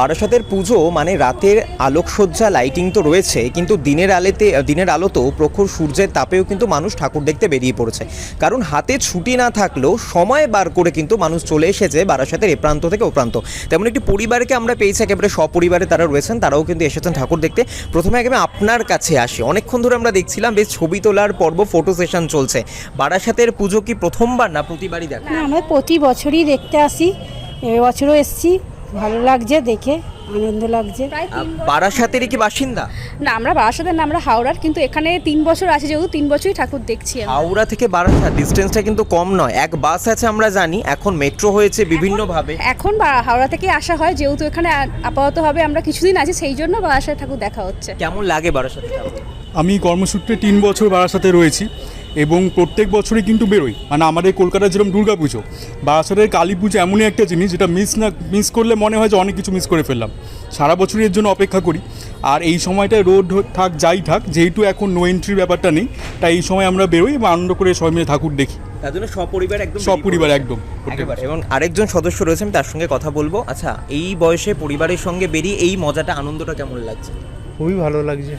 বারাসাতের পুজো মানে রাতের আলোকসজ্জা, লাইটিং তো রয়েছে, কিন্তু দিনের আলোতে, দিনের আলোতেও প্রখর সূর্যের তাপেও কিন্তু মানুষ ঠাকুর দেখতে বেরিয়ে পড়েছে। কারণ হাতে ছুটি না থাকলেও সময় বার করে কিন্তু মানুষ চলে এসেছে বারাসাতের এ প্রান্ত থেকে ও প্রান্ত। তেমন একটি পরিবারকে আমরা পেয়েছি একেবারে সপরিবারে তারা রয়েছেন, তারাও কিন্তু এসেছেন ঠাকুর দেখতে। প্রথমে একেবারে আপনার কাছে আসি। অনেকক্ষণ ধরে আমরা দেখছিলাম, বেশ ছবি তোলার পর্ব, ফটো সেশন চলছে। বারাসাতের পুজো কি প্রথমবার না প্রতিবারই দেখ? আমরা প্রতি বছরই দেখতে আসি এবছরও এসছি। ভালো লাগছে দেখে আনন্দ লাগছে। প্রায় তিন বছর- বারাসাতেরই কি বাসিন্দা? না আমরা বারাসাতের না আমরা হাওড়ার কিন্তু এখানে তিন বছর আছে যেহেতু তিন বছরই ঠাকুর দেখছি হাওড়া থেকে বারাসাত ডিস্টেন্সটা কিন্তু কম নয়। এক বাস আছে আমরা জানি এখন মেট্রো হয়েছে বিভিন্নভাবে। এখন বা- হাওড়া থেকে আসা হয় যেহেতু এখানে আপাতত হবে আমরা কিছুদিন আছি সেই জন্য বারাসাত ঠাকুর দেখা হচ্ছে। কেমন লাগে বারাসাতে ঠাকুর? আমি কর্মসূত্রে তিন বছর বারাসাতে রয়েছি এবং প্রত্যেক বছরই কিন্তু বেরোই। মানে আমাদের কলকাতার যেরকম দুর্গা পুজো বারাসাতের কালী পুজো এমনই একটা জিনিস যেটা মিস না মিস করলে মনে হয় যে অনেক কিছু মিস করে ফেললাম। সারা বছরই এর জন্য অপেক্ষা করি। আর এই সময়টায় রোড থাক যাই থাক যেহেতু এখন নো এন্ট্রির ব্যাপারটা নেই তাই এই সময় আমরা বেরোই এবং আনন্দ করে সবাই মিলে ঠাকুর দেখি। তার জন্য সপরিবার একদম সব বেরিয়ে পরিবার পড়েছে। একদম এবং আরেকজন সদস্য রয়েছে আমি তার সঙ্গে কথা বলব। আচ্ছা এই বয়সে পরিবারের সঙ্গে বেরিয়ে এই মজাটা আনন্দটা কেমন লাগছে? খুবই ভালো লাগছে।